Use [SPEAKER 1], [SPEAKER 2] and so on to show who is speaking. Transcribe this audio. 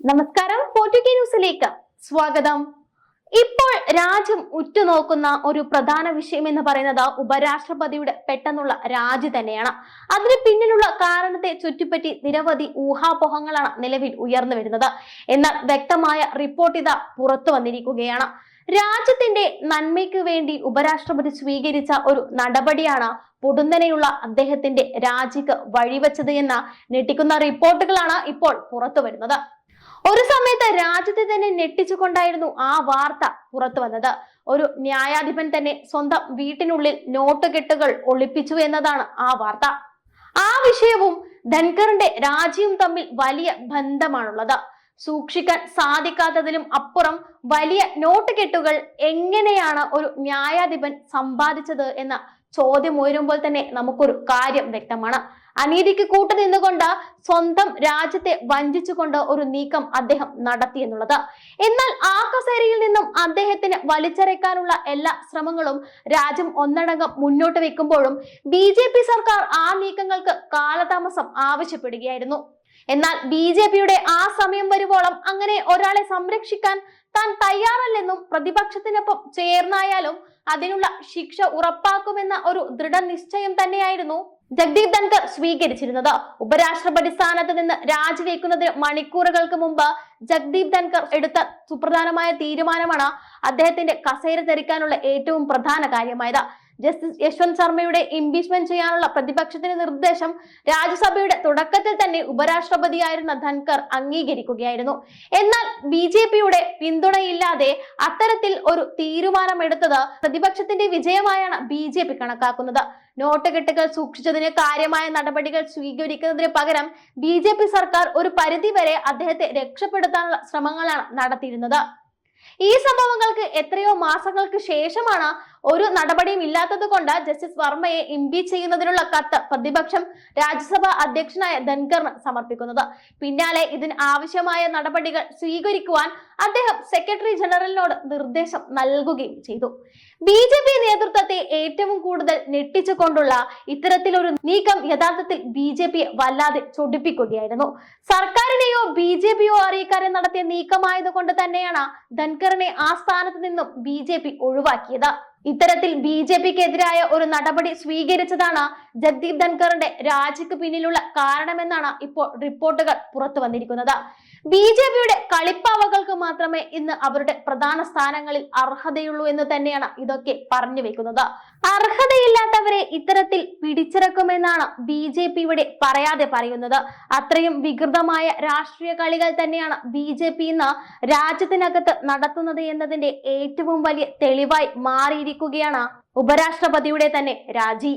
[SPEAKER 1] നമസ്കാരം. പോർട്ടുഗീ ന്യൂസിലേക്ക് സ്വാഗതം. ഇപ്പോൾ രാജ്യം ഉറ്റുനോക്കുന്ന ഒരു പ്രധാന വിഷയം എന്ന് പറയുന്നത് ഉപരാഷ്ട്രപതിയുടെ പെട്ടെന്നുള്ള രാജി തന്നെയാണ്. അതിന് പിന്നിലുള്ള കാരണത്തെ ചുറ്റിപ്പറ്റി നിരവധി ഊഹാപോഹങ്ങളാണ് നിലവിൽ ഉയർന്നു വരുന്നത്. എന്നാൽ വ്യക്തമായ റിപ്പോർട്ട് ഇതാ പുറത്തു വന്നിരിക്കുകയാണ്. രാജ്യത്തിന്റെ നന്മയ്ക്ക് വേണ്ടി ഉപരാഷ്ട്രപതി സ്വീകരിച്ച ഒരു നടപടിയാണ് പൊടുന്നനെയുള്ള അദ്ദേഹത്തിന്റെ രാജിക്ക് വഴിവെച്ചത് എന്ന ഞെട്ടിക്കുന്ന റിപ്പോർട്ടുകളാണ് ഇപ്പോൾ പുറത്തു വരുന്നത്. ഒരു സമയത്ത് രാജ്യത്തെ തന്നെ ഞെട്ടിച്ചുകൊണ്ടായിരുന്നു ആ വാർത്ത പുറത്തു വന്നത്. ഒരു ന്യായാധിപൻ തന്നെ സ്വന്തം വീട്ടിനുള്ളിൽ നോട്ട് കെട്ടുകൾ ഒളിപ്പിച്ചു എന്നതാണ് ആ വാർത്ത. ആ വിഷയവും ധൻകറിന്റെ രാജിയും തമ്മിൽ വലിയ ബന്ധമാണുള്ളത്. സൂക്ഷിക്കാൻ സാധിക്കാത്തതിലും അപ്പുറം വലിയ നോട്ട് കെട്ടുകൾ എങ്ങനെയാണ് ഒരു ന്യായാധിപൻ സമ്പാദിച്ചത് എന്ന ചോദ്യം ഉയരുമ്പോൾ തന്നെ നമുക്കൊരു കാര്യം വ്യക്തമാണ്. അനീതിക്ക് കൂട്ടു നിന്നുകൊണ്ട് സ്വന്തം രാജ്യത്തെ വഞ്ചിച്ചുകൊണ്ട് ഒരു നീക്കം അദ്ദേഹം നടത്തി എന്നുള്ളത്. എന്നാൽ ആ കസേരയിൽ നിന്നും അദ്ദേഹത്തിന് വലിച്ചെറിക്കാനുള്ള എല്ലാ ശ്രമങ്ങളും രാജ്യം ഒന്നടങ്കം മുന്നോട്ട് വെക്കുമ്പോഴും ബി സർക്കാർ ആ നീക്കങ്ങൾക്ക് കാലതാമസം ആവശ്യപ്പെടുകയായിരുന്നു. എന്നാൽ ബി ജെ പിയുടെ ആ സമയം വരുവോളം അങ്ങനെ ഒരാളെ സംരക്ഷിക്കാൻ താൻ തയ്യാറല്ലെന്നും പ്രതിപക്ഷത്തിനൊപ്പം ചേർന്നായാലും അതിനുള്ള ശിക്ഷ ഉറപ്പാക്കുമെന്ന ഒരു ദൃഢനിശ്ചയം തന്നെയായിരുന്നു ജഗ്ദീപ് ധൻകർ സ്വീകരിച്ചിരുന്നത്. ഉപരാഷ്ട്രപതി സ്ഥാനത്ത് നിന്ന് രാജിവെക്കുന്നതിന് മണിക്കൂറുകൾക്ക് മുമ്പ് ജഗ്ദീപ് ധൻകർ എടുത്ത സുപ്രധാനമായ തീരുമാനമാണ് അദ്ദേഹത്തിന്റെ കസേര തെറിക്കാനുള്ള ഏറ്റവും പ്രധാന കാര്യമായത്. ജസ്റ്റിസ് യശ്വന്ത് ശർമ്മയുടെ ഇംപീച്ച്മെന്റ് ചെയ്യാനുള്ള പ്രതിപക്ഷത്തിന്റെ നിർദ്ദേശം രാജ്യസഭയുടെ തുടക്കത്തിൽ തന്നെ ഉപരാഷ്ട്രപതിയായിരുന്ന ധൻകർ അംഗീകരിക്കുകയായിരുന്നു. എന്നാൽ ബി ജെ പിയുടെ പിന്തുണയില്ലാതെ അത്തരത്തിൽ ഒരു തീരുമാനമെടുത്തത് പ്രതിപക്ഷത്തിന്റെ വിജയമായാണ് ബി ജെ പി കണക്കാക്കുന്നത്. നോട്ടുകെട്ടുകൾ സൂക്ഷിച്ചതിന് കാര്യമായ നടപടികൾ സ്വീകരിക്കുന്നതിന് പകരം ബി സർക്കാർ ഒരു പരിധിവരെ അദ്ദേഹത്തെ രക്ഷപ്പെടുത്താനുള്ള ശ്രമങ്ങളാണ് നടത്തിയിരുന്നത്. ഈ സംഭവങ്ങൾക്ക് എത്രയോ മാസങ്ങൾക്ക് ശേഷമാണ് ഒരു നടപടിയും ഇല്ലാത്തത് കൊണ്ട് ജസ്റ്റിസ് വർമ്മയെ ഇംപീച്ച് ചെയ്യുന്നതിനുള്ള കത്ത് പ്രതിപക്ഷം രാജ്യസഭ അധ്യക്ഷനായ ധൻഖറിന് സമർപ്പിക്കുന്നത്. പിന്നാലെ ഇതിന് ആവശ്യമായ നടപടികൾ സ്വീകരിക്കുവാൻ അദ്ദേഹം സെക്രട്ടറി ജനറലിനോട് നിർദ്ദേശം നൽകുകയും ചെയ്തു. ബി ജെ പി നേതൃത്വത്തെ ഏറ്റവും കൂടുതൽ ഞെട്ടിച്ചുകൊണ്ടുള്ള ഇത്തരത്തിലൊരു നീക്കം യഥാർത്ഥത്തിൽ ബി ജെ പിയെ വല്ലാതെ ചൊടിപ്പിക്കുകയായിരുന്നു. സർക്കാരിനെയോ ബി ജെ പിയോ അറിയിക്കാതെ നടത്തിയ നീക്കമായതുകൊണ്ട് തന്നെയാണ് ധൻഖറിനെ ആ സ്ഥാനത്ത് നിന്നും ബി ജെ പി ഒഴിവാക്കിയത്. ഇത്തരത്തിൽ ബി ജെ പിക്കെതിരായ ഒരു നടപടി സ്വീകരിച്ചതാണ് ജഗ്ദീപ് ധൻഖറിന്റെ രാജിക്ക് പിന്നിലുള്ള കാരണമെന്നാണ് ഇപ്പോൾ റിപ്പോർട്ടുകൾ പുറത്തു വന്നിരിക്കുന്നത്. ബി ജെ പിയുടെ കളിപ്പാവകൾക്ക് മാത്രമേ ഇന്ന് അവരുടെ പ്രധാന സ്ഥാനങ്ങളിൽ അർഹതയുള്ളൂ എന്ന് തന്നെയാണ് ഇതൊക്കെ പറഞ്ഞു വെക്കുന്നത്. അർഹതയില്ലാത്തവരെ ഇത്തരത്തിൽ പിടിച്ചിറക്കുമെന്നാണ് ബി ജെ പി ഇവിടെ പറയാതെ പറയുന്നത്. അത്രയും വികൃതമായ രാഷ്ട്രീയ കളികൾ തന്നെയാണ് ബി ജെ പി ഇന്ന് രാജ്യത്തിനകത്ത് നടത്തുന്നത് എന്നതിന്റെ ഏറ്റവും വലിയ തെളിവായി മാറിയിരിക്കുകയാണ് ഉപരാഷ്ട്രപതിയുടെ തന്നെ രാജി.